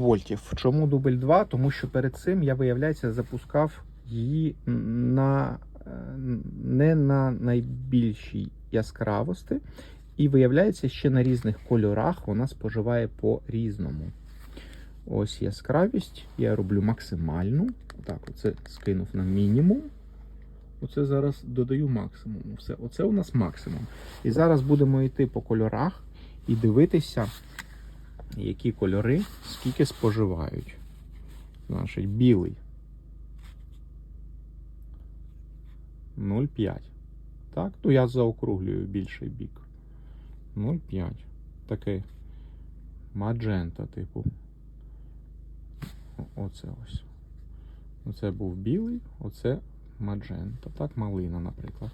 вольтів. Чому дубль 2? Тому що перед цим я, виявляється, запускав її на е, не на найбільшій яскравості, і виявляється, ще на різних кольорах вона споживає по різному. Ось яскравість. Я роблю максимальну. Так, оце скинув на мінімум. Оце зараз додаю максимум. Все, оце у нас максимум. І зараз будемо йти по кольорах і дивитися, які кольори скільки споживають. Значить, білий 0,5. Так, ну я заокруглюю більший бік. 0,5. Такий маджента, типу. Оце ось. Оце був білий, оце маджента. Так, малина, наприклад.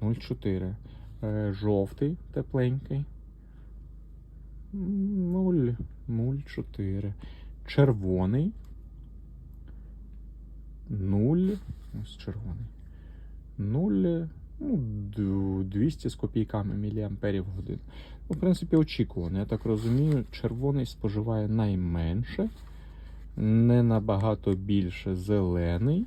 0,4. Е, жовтий, тепленький. 0, 0,4. Червоний. 0. Ось червоний. 0. Ну, 200 з копійками міліамперів в. Ну, в принципі, очікувано. Я так розумію, червоний споживає найменше, не набагато більше зелений.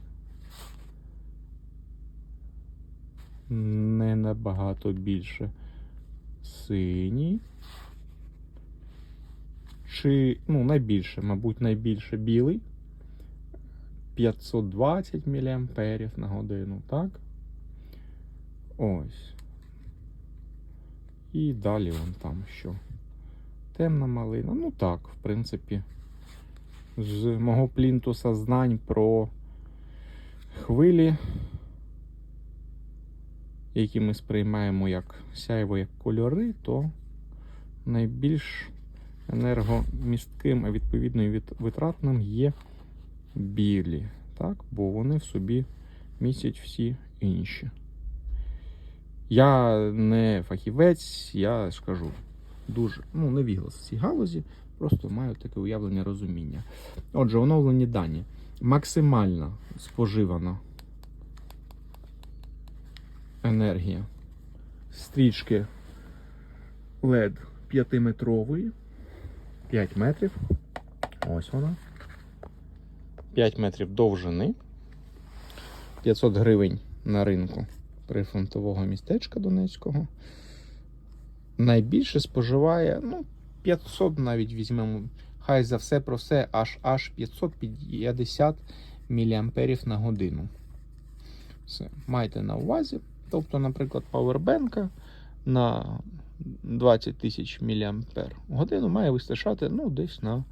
Не набагато більше синій. Чи, ну, найбільше, мабуть, найбільше білий. 520 мА на годину, так? Ось. І далі вон там що. Темна малина. Ну так, в принципі, з мого плінтуса знань про хвилі, які ми сприймаємо як сяйво, як кольори, то найбільш енергомістким, а відповідно і витратним є білі, так? бо вони в собі містять всі інші. Я не фахівець, я ж кажу, дуже ну, не віглас в цій галузі, просто маю таке уявлення розуміння. Отже, оновлені дані. Максимальна споживана енергія стрічки LED 5-метрової. 5 метрів. Ось вона. 5 метрів довжини. 500 гривень на ринку прифронтового містечка Донецького. Найбільше споживає, ну, 500 навіть візьмемо. Хай за все про все аж аж 550 мА на годину. Все, майте на увазі. Тобто, наприклад, пауербенка на 20 тисяч мА годину має вистачати ну, десь на